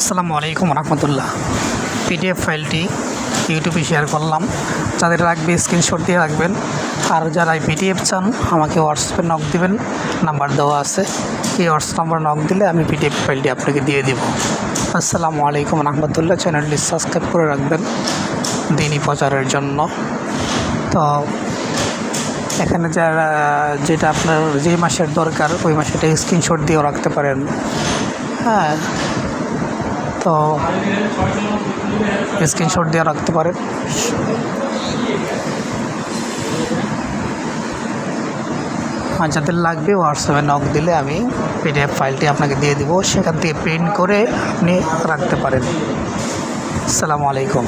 আসসালামু আলাইকুম রহমতুল্লাহ। পিডিএফ ফাইলটি ইউটিউবে শেয়ার করলাম। যাদের রাখবে স্ক্রিনশট দিয়ে রাখবেন। আর যারা পিডিএফ চান, আমাকে হোয়াটসঅ্যাপে নক দিবেন। নাম্বার দেওয়া আছে। এই হোয়াটসঅ্যাপ নাম্বার নক দিলে আমি পিডিএফ ফাইলটি আপনাকে দিয়ে দেব। আসসালামু আলাইকুম রহমতুল্লাহ। চ্যানেলটি সাবস্ক্রাইব করে রাখবেন দিনই প্রচারের জন্য। তো এখানে যারা, যেটা আপনার যে মাসের দরকার, ওই মাসেটা স্ক্রিনশট দিয়েও রাখতে পারেন। হ্যাঁ তো স্ক্রিনশট দিয়ে রাখতে পারেন আর যাদের লাগবে হোয়াটসঅ্যাপে নক দিলে আমি পিডিএফ ফাইলটি আপনাকে দিয়ে দিব। সেখান থেকে প্রিন্ট করে আপনি রাখতে পারেন। আসসালামু আলাইকুম।